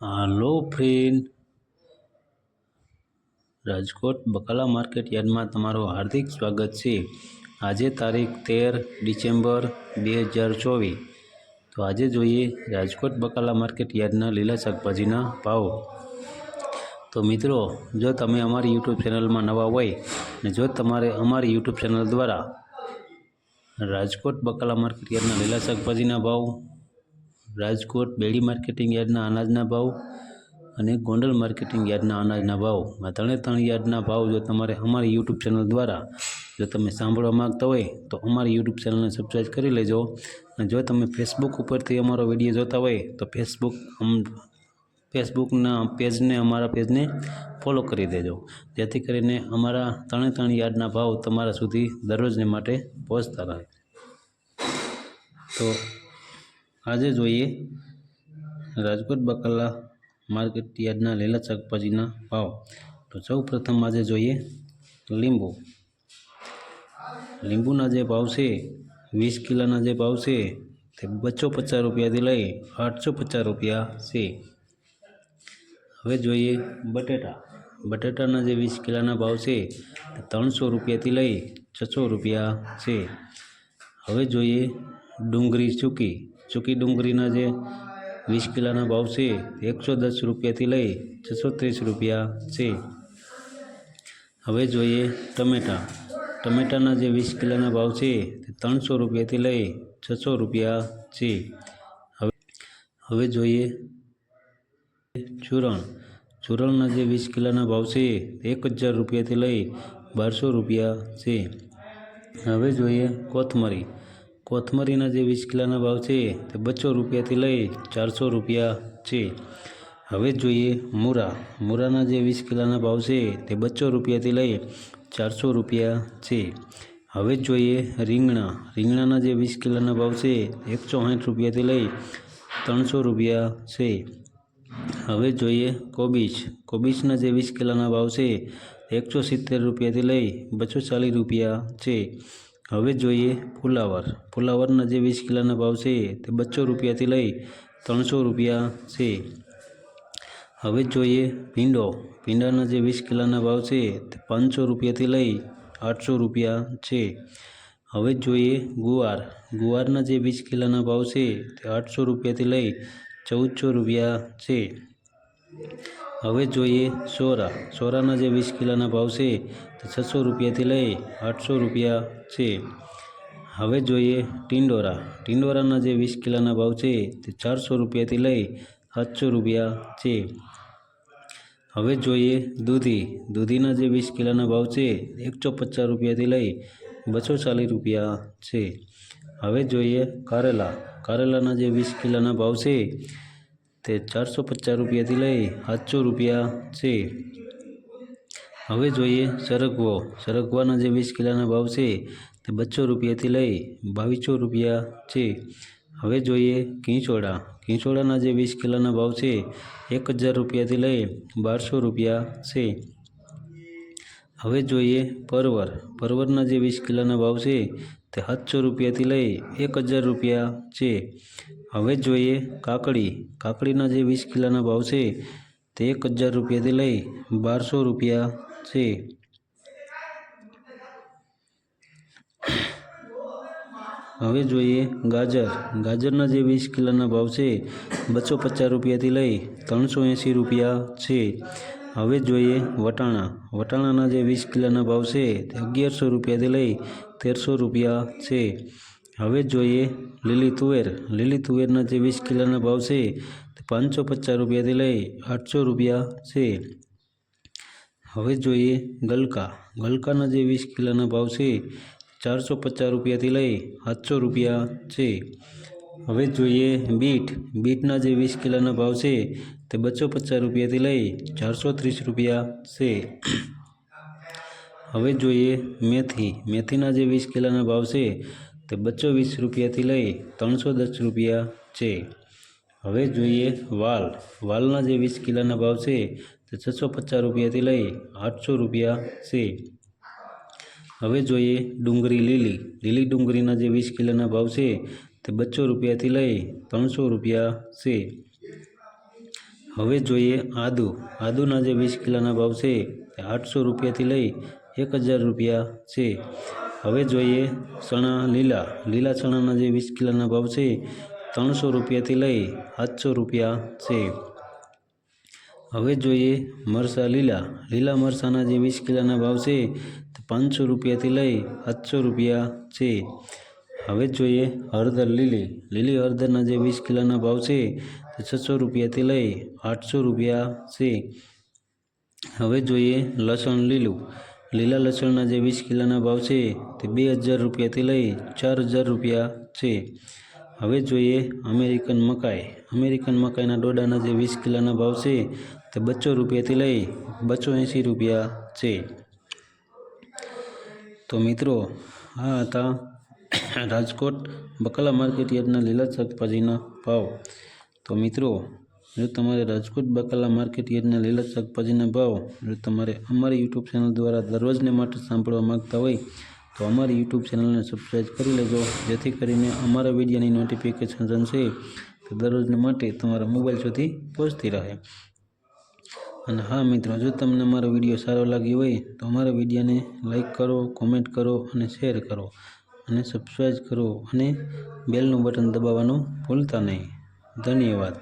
Hello friend Rajkot Bakala market યાર્ડમાં તમારું હાર્દિક સ્વાગત છે. આજે તારીખ તેર ડિસેમ્બર બે હજાર ચોવીસ. તો આજે જોઈએ રાજકોટ બકાલા માર્કેટ યાર્ડના લીલા શાકભાજીના ભાવ. તો મિત્રો, જો તમે અમારી યુટ્યુબ ચેનલમાં નવા હોય ને જો તમારે અમારી યુટ્યુબ ચેનલ દ્વારા રાજકોટ બકાલા માર્કેટ યાર્ડના લીલા શાકભાજીના ભાવ રાજકોટ બેડી માર્કેટિંગ યાર્ડના અનાજના ભાવ અને ગોંડલ માર્કેટિંગ યાર્ડના અનાજના ભાવ. ત્રણે ત્રણ યાર્ડના ભાવ જો તમારે અમારી યુટ્યુબ ચેનલ દ્વારા જો તમે સાંભળવા માગતા હોય તો અમારી યુટ્યુબ ચેનલને સબસ્ક્રાઈબ કરી લેજો. અને જો તમે ફેસબુક ઉપરથી અમારો વીડિયો જોતા હોય તો ફેસબુક ફેસબુકના પેજને અમારા પેજને ફોલો કરી દેજો. જેથી કરીને અમારા ત્રણે ત્રણ યાર્ડના ભાવ તમારા સુધી દરરોજને માટે પહોંચતા રહે. તો આજે જોઈએ રાજકોટ બકાલા માર્કેટ યાર્ડના લીલા શાકભાજીના ભાવ. તો સૌ પ્રથમ આજે જોઈએ લીંબુ. લીંબુના જે ભાવ છે, વીસ કિલોના જે ભાવ છે, તે બસો પચાસ રૂપિયાથી લઈ આઠસો પચાસ રૂપિયા છે. હવે જોઈએ બટેટા. બટેટાના જે વીસ કિલોના ભાવ છે, તે ત્રણસો રૂપિયાથી લઈ છસો રૂપિયા છે. હવે જોઈએ ડુંગળી ચૂકી ચૂકી ડુંગળીના જે વીસ કિલોના ભાવ છે, એકસો દસ રૂપિયાથી લઈ છસો ત્રીસ રૂપિયા છે. હવે જોઈએ ટમેટાં. ટમેટાના જે વીસ કિલોના ભાવ છે, તે ત્રણસો રૂપિયાથી લઈ છસો રૂપિયા છે. હવે હવે જોઈએ ચૂરણ. ચૂરણના જે વીસ કિલોના ભાવ છે એક હજાર રૂપિયાથી લઈ બારસો રૂપિયા છે. હવે જોઈએ કોથમરી. કોથમરીના જે વીસ કિલોના ભાવ છે તે બસો રૂપિયાથી લઈ ચારસો રૂપિયા છે. હવે જોઈએ મૂરા. મૂરાના જે વીસ કિલોના ભાવ છે તે બસો રૂપિયાથી લઈ ચારસો રૂપિયા છે. હવે જોઈએ રીંગણા. રીંગણાના જે વીસ કિલોના ભાવ છે એકસો સાઠ રૂપિયાથી લઈ ત્રણસો રૂપિયા છે. હવે જોઈએ કોબીજ. કોબીજના જે વીસ કિલોના ભાવ છે એકસો સિત્તેર રૂપિયાથી લઈ બસો ચાલીસ રૂપિયા છે. હવે જોઈએ ફુલાવર. ફુલાવરના જે વીસ કિલોના ભાવ છે તે બસો રૂપિયાથી લઈ ત્રણસો રૂપિયા છે. હવે જોઈએ ભીંડો. ભીંડાના જે વીસ કિલોના ભાવ છે તે પાંચસો રૂપિયાથી લઈ આઠસો રૂપિયા છે. હવે જોઈએ ગુવાર. ગુવારના જે વીસ કિલોના ભાવ છે તે આઠસો રૂપિયાથી લઈ ચૌદસો રૂપિયા છે. હવે જોઈએ સોરા. સોરાના જે વીસ કિલોના ભાવ છે, તે છસો રૂપિયાથી લઈ આઠસો રૂપિયા છે. હવે જોઈએ ટિંડોરા. ટિંડોરાના જે વીસ કિલોના ભાવ છે, તે ચારસો રૂપિયાથી લઈ સાતસો રૂપિયા છે. હવે જોઈએ દૂધી. દૂધીના જે વીસ કિલોના ભાવ છે એકસો પચાસ રૂપિયાથી લઈ બસો ચાલીસ રૂપિયા છે. હવે જોઈએ કારેલા. કારેલાના જે વીસ કિલોના ભાવ છે તે ચારસો પચાસ રૂપિયાથી લઈ સાતસો રૂપિયા છે. હવે જોઈએ સરગવો. સરગવાના જે વીસ કિલોના ભાવ છે તે બસો રૂપિયાથી લઈ બાવીસો રૂપિયા છે. હવે જોઈએ કીંચોડા કીંચોડાના જે વીસ કિલોના ભાવ છે એક હજાર રૂપિયાથી લઈ બારસો રૂપિયા છે. હવે જોઈએ પરવર. પરવરના જે વીસ કિલોના ભાવ છે તે સાતસો રૂપિયાથી લઈ એક હજાર રૂપિયા છે હવે જોઈએ. કાકડી, કાકડીના જે વીસ કિલોના ભાવ છે, તે એક હજાર રૂપિયાથી લઈ બારસો રૂપિયા છે. હવે જોઈએ ગાજર. ગાજરના જે વીસ કિલોના ભાવ છે, બસો પચાસ રૂપિયાથી લઈ ત્રણસો એંસી રૂપિયા છે. હવે જોઈએ વટાણા. વટાણાના જે વીસ કિલોના ભાવ છે તે અગિયારસો રૂપિયાથી લઈ તેરસો રૂપિયા છે. હવે જોઈએ લીલી તુવેર. લીલી તુવેરના જે વીસ કિલોના ભાવ છે તે પાંચસો પચાસ રૂપિયાથી લઈ આઠસો રૂપિયા છે. હવે જોઈએ ગલકા. ગલકાના જે વીસ કિલોના ભાવ છે ચારસો પચાસ રૂપિયાથી લઈ સાતસો રૂપિયા છે. હવે જોઈએ બીટ. બીટના જે વીસ કિલોના ભાવ છે, તે બસો પચાસ રૂપિયાથી લઈ ચારસો ત્રીસ રૂપિયા છે. હવે જોઈએ મેથી. મેથીના જે વીસ કિલોના ભાવ છે, તે બસો વીસ રૂપિયાથી લઈ ત્રણસો દસ રૂપિયા છે. હવે જોઈએ વાલ. વાલના જે વીસ કિલોના ભાવ છે, તે છસો પચાસ રૂપિયાથી લઈ આઠસો રૂપિયા છે. હવે જોઈએ ડુંગળી લીલી. લીલી ડુંગળીના જે વીસ કિલોના ભાવ છે તે બસો રૂપિયાથી લઈ ત્રણસો રૂપિયા છે. હવે જોઈએ આદુ. આદુના જે વીસ કિલોના ભાવ છે તે આઠસો રૂપિયાથી લઈ એક હજાર રૂપિયા છે. હવે જોઈએ ચણા લીલા. લીલા ચણાના જે વીસ કિલોના ભાવ છે ત્રણસો રૂપિયાથી લઈ સાતસો રૂપિયા છે. હવે જોઈએ મરસા લીલા. લીલા મરસાના જે વીસ કિલોના ભાવ છે તે પાંચસો રૂપિયાથી લઈ સાતસો રૂપિયા છે. હવે જોઈએ હળદર લીલી. લીલી હળદરના જે વીસ કિલોના ભાવ છે તે છસો રૂપિયાથી લઈ આઠસો રૂપિયા છે. હવે જોઈએ લસણ લીલું. લીલા લસણના જે વીસ કિલોના ભાવ છે તે બે હજાર રૂપિયાથી લઈ ચાર હજાર રૂપિયા છે. હવે જોઈએ અમેરિકન મકાઈ. અમેરિકન મકાઈના ડોડાના જે વીસ કિલોના ભાવ છે તે બસો રૂપિયાથી લઈ બસો એંસી રૂપિયા છે. તો મિત્રો, આ હતા રાજકોટ બકાલા માર્કેટ યાર્ડના લીલા શાકભાજીના ભાવ. તો મિત્રો, જો તમારે રાજકોટ બકાલા માર્કેટ યાર્ડના લીલા શાકભાજીના ભાવ, જો તમારે અમારી યુટ્યુબ ચેનલ દ્વારા દરરોજને માટે સાંભળવા માગતા હોય, તો અમારી યુટ્યુબ ચેનલને સબસ્ક્રાઈબ કરી લેજો, જેથી કરીને અમારા વિડીયોની નોટિફિકેશન છે તો દરરોજને માટે તમારા મોબાઈલ સુધી પહોંચતી રહે. અને હા મિત્રો, જો તમને અમારો વીડિયો સારો લાગ્યો હોય, તો અમારા વિડીયોને લાઈક કરો કોમેન્ટ કરો અને શેર કરો. અને સબસ્ક્રાઈબ કરો અને બેલનું બટન દબાવવાનું ભૂલતા નહીં. ધન્યવાદ.